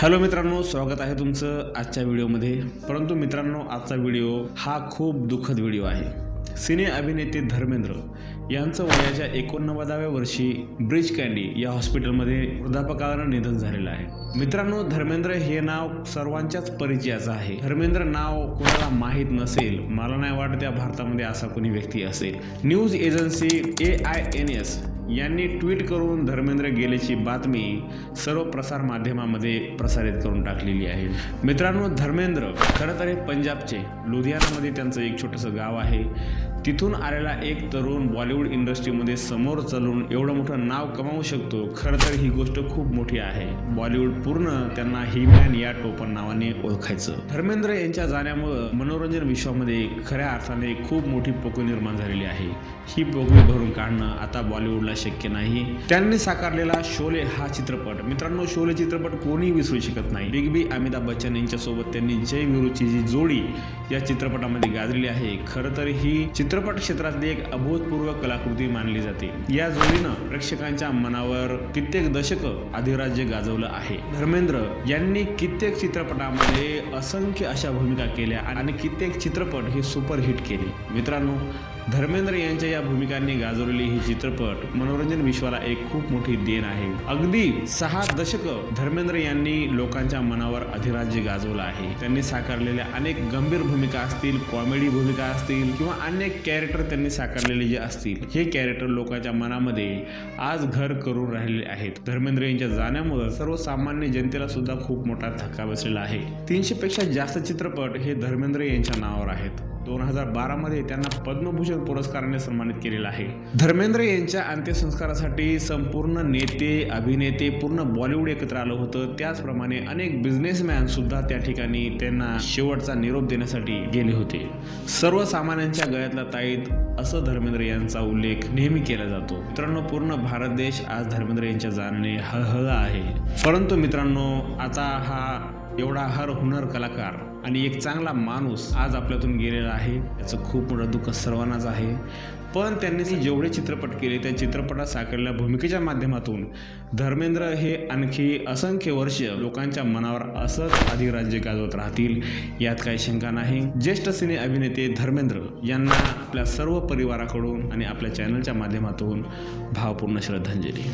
Hello मित्रांनो स्वागत आहे तुमचं आजच्या व्हिडिओमध्ये. परंतु मित्रांनो आजचा व्हिडिओ हा खूप दुःखद व्हिडिओ आहे. सिने अभिनेते धर्मेंद्र यांचं वयाच्या एकोणनव्वदाव्या वर्षी ब्रिज कँडी या हॉस्पिटलमध्ये वृद्धापकाळानं निधन झालेलं आहे. मित्रांनो धर्मेंद्र हे नाव सर्वांच्याच परिचयाचं आहे. धर्मेंद्र नाव कोणाला माहीत नसेल मला नाही वाटत या भारतामध्ये असा कोणी व्यक्ती असेल. News agency A I N S यांनी ट्विट करून धर्मेंद्र गेल्याची बातमी सर्व प्रसार माध्यमामध्ये प्रसारित करून टाकलेली आहे. मित्रांनो धर्मेंद्र खरं तर हे पंजाबचे लुधियानामध्ये त्यांचं एक छोटंसं गाव आहे. तिथून आलेला एक तरुण बॉलिवूड इंडस्ट्रीमध्ये समोर चालून एवढं मोठं नाव कमावू शकतो खरं तर ही गोष्ट खूप मोठी आहे. बॉलिवूड पूर्ण त्यांना ही मॅन या टोपण नावाने ओळखायचं. धर्मेंद्र यांच्या जाण्यामुळं मनोरंजन विश्वामध्ये खऱ्या अर्थाने खूप मोठी पोकळी निर्माण झालेली आहे. ही पोकळी भरून काढणं आता बॉलिवूडला शक्य नाही. त्यांनी साकारलेला शोले हा चित्रपट. मित्रांनो शोले चित्रपट कोणी विसरू शकत नाही. बिग बी अमिताभ बच्चन यांच्यासोबत त्यांनी जय विरूची जी जोडी या चित्रपटामध्ये गाजलेली आहे. खरं तर ही चित्रपट क्षेत्रातली एक अभूतपूर्व कलाकृती मानली जाते. या जोडीनं प्रेक्षकांच्या मनावर कित्येक दशक अधिराज्य गाजवलं आहे. धर्मेंद्र यांनी कित्येक चित्रपटामध्ये असंख्य अशा भूमिका केल्या आणि कित्येक चित्रपट हे सुपरहिट केले. मित्रांनो धर्मेंद्र यांच्या या भूमिकांनी गाजवलेली ही चित्रपट मनोरंजन विश्वाला एक खूप मोठी देण आहे. अगदी सहा दशक धर्मेंद्र यांनी लोकांच्या मनावर अधिराज्य गाजवलं आहे. त्यांनी साकारलेल्या अनेक गंभीर भूमिका असतील कॉमेडी भूमिका असतील किंवा अनेक कॅरेक्टर त्यांनी साकारलेले जे असतील हे कॅरेक्टर लोकांच्या मनामध्ये आज घर करून राहिलेले आहेत. धर्मेंद्र यांच्या जाण्यामुळे सर्वसामान्य जनतेला सुद्धा खूप मोठा धक्का बसलेला आहे. तीनशे पेक्षा जास्त चित्रपट हे धर्मेंद्र यांच्या नावावर आहेत. दोन हजार बारामध्ये त्यांना पद्मभूषण पुरस्काराने सन्मानित केलेला आहे. धर्मेंद्र यांच्या अंत्यसंस्कारासाठी संपूर्ण नेते अभिनेते पूर्ण बॉलिवूड एकत्र आलं होतं. त्याचप्रमाणे अनेक बिझनेसमॅन सुद्धा त्या ठिकाणी त्यांना शेवटचा निरोप देण्यासाठी गेले होते. सर्वसामान्यांच्या गळ्यातला ताईत असं धर्मेंद्र यांचा उल्लेख नेहमी केला जातो. मित्रांनो पूर्ण भारत देश आज धर्मेंद्र यांच्या जाण्याने हळहळ आहे. परंतु मित्रांनो आता हा एवढा हर हुनर कलाकार आणि एक चांगला माणूस आज आपल्यातून गेलेला आहे. याचं खूप मोठं दुःख सर्वांनाच आहे. पण त्यांनी जेवढे चित्रपट केले त्या चित्रपटात साकारलेल्या भूमिकेच्या माध्यमातून धर्मेंद्र हे आणखी असंख्य वर्ष लोकांच्या मनावर असंच अधिराज्य गाजवत राहतील यात काही शंका नाही. ज्येष्ठ सिने अभिनेते धर्मेंद्र यांना आपल्या सर्व परिवाराकडून आणि आपल्या चॅनलच्या माध्यमातून भावपूर्ण श्रद्धांजली.